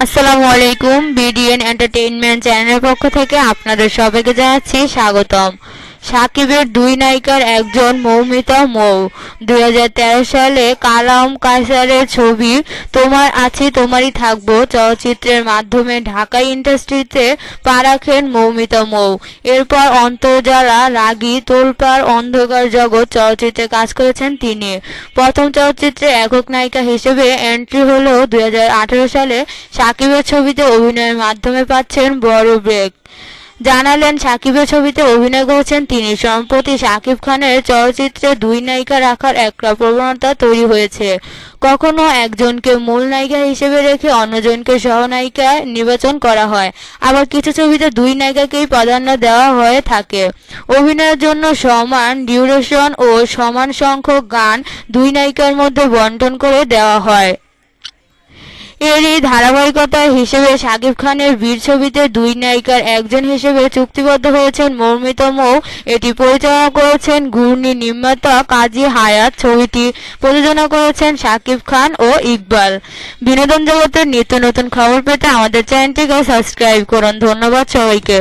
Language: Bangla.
আসসালামু আলাইকুম বিডিএন এন্টারটেইনমেন্ট চ্যানেলের পক্ষ থেকে আপনাদের সবাইকে জানাচ্ছি স্বাগতম। সাকিবের দুই নায়িকার একজন মৌমিতা মৌ। দু হাজার তেরো সালে কালাম কায়সারের ছবি, তোমার আছি, তোমারই থাকব চলচ্চিত্রের মাধ্যমে ঢাকা ইন্ডাস্ট্রিতে পা রাখেন মৌমিতা মৌ। এরপর অন্তর্জালা, রাগী, তোলপাড়, অন্ধকার জগৎ চলচ্চিত্রে কাজ করেছেন তিনি। প্রথম চলচ্চিত্রে একক নায়িকা হিসেবে এন্ট্রি হলেও দুই সালে সাকিবের ছবিতে অভিনয়ের মাধ্যমে পাচ্ছেন বড় ব্রেক। জানালেন, সাকিবের ছবিতে অভিনয় করেছেন তিনি। সম্প্রতি সাকিব খানের চলচ্চিত্রে দুই নায়িকা রাখার একটা প্রবণতা তৈরি হয়েছে। কখনো একজনকে মূল নায়িকা হিসেবে রেখে অন্যজনকে সহনায়িকা নির্বাচন করা হয়। আবার কিছু ছবিতে দুই নায়িকাকেই প্রাধান্য দেওয়া হয়ে থাকে। অভিনয়ের জন্য সমান ডিউরেশন ও সমান সংখ্যক গান দুই নায়িকার মধ্যে বন্টন করে দেওয়া হয়। এরই ধারাবাহিকতা হিসেবে শাকিব খানের বীর ছবিতে দুই নায়িকার একজন হিসেবে চুক্তিবদ্ধ হয়েছেন মৌমিতা এটি পরিচালনা করেছেন ঘূর্ণি নির্মাতা কাজী হায়াত। ছবিটি প্রযোজনা করেছেন শাকিব খান ও ইকবাল। বিনোদন জগতের নিত্য নতুন খবর পেতে আমাদের চ্যানেলটিকে সাবস্ক্রাইব করুন। ধন্যবাদ সবাইকে।